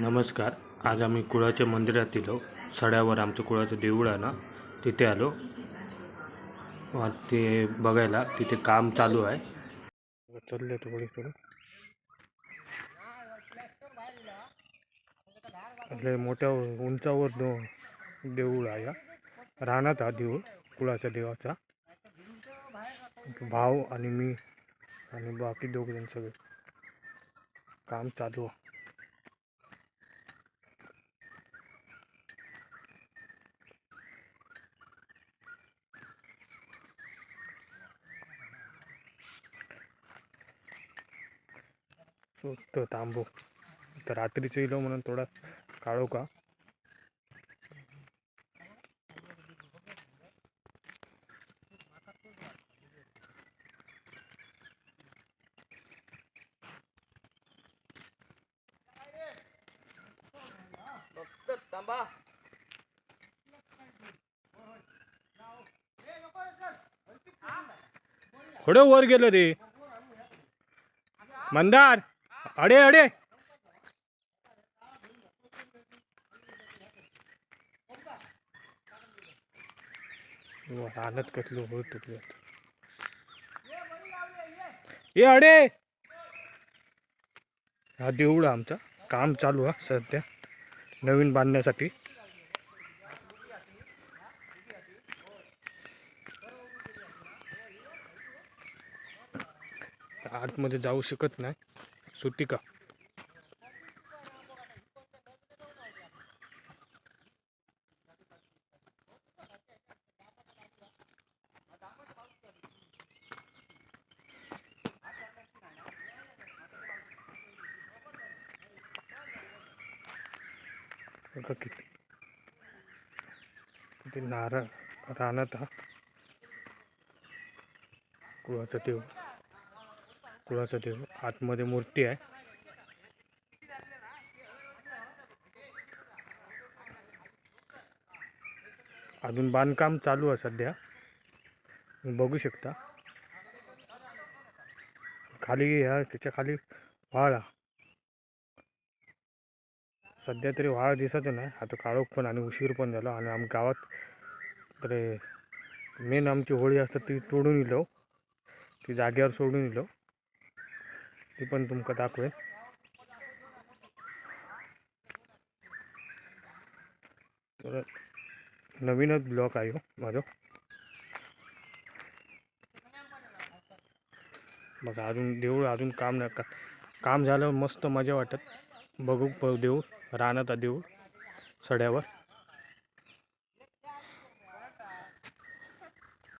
नमस्कार. आज आम्ही कुळाच्या मंदिरात आलो. सड्यावर आमचं कुळाचं देऊळ आहे ना तिथे आलो. ते बघायला तिथे काम चालू आहे. चालले थोडी थोडं. आपल्या मोठ्या उंचावर दो देऊळ आहे राहण्यात हा देऊळ कुळाच्या देवाचा. भाव आणि मी आणि बाकी दोघ जण सगळे. काम चालू आहे. शोधतो थांबू तर रात्रीचं येलो म्हणून थोडा काढू का? थोडं वर गेलं रे. मंदार! अडे अडे. रानत कसलो हो तुटलं ए अडे. हा देऊळ आमचा. काम चालू आहे सध्या. नवीन बांधण्यासाठी. आतमध्ये जाऊ शकत नाही. सुट्टी का? बघा किती किती नारळ रानात हा. कुळाचा देव कुळाचा देव आतमध्ये मूर्ती आहे. अजून बांधकाम चालू आहे सध्या. बघू शकता. खाली ह्या त्याच्याखाली वाळा सध्या तरी व्हाळ दिसत नाही. आता काळोख पण आणि उशीर पण झाला आणि आम गावात तर मेन आमची होळी असतात ती तोडून इलो. ती जाग्यावर सोडून इलो. ती पण तुमका दाखवेन. तर नवीनच ब्लॉक आहे हो माझं. बघा अजून देऊळ अजून काम नाही का काम झालं मस्त मजा वाटत. बघू प देऊळ राहणार देऊळ सड्यावर.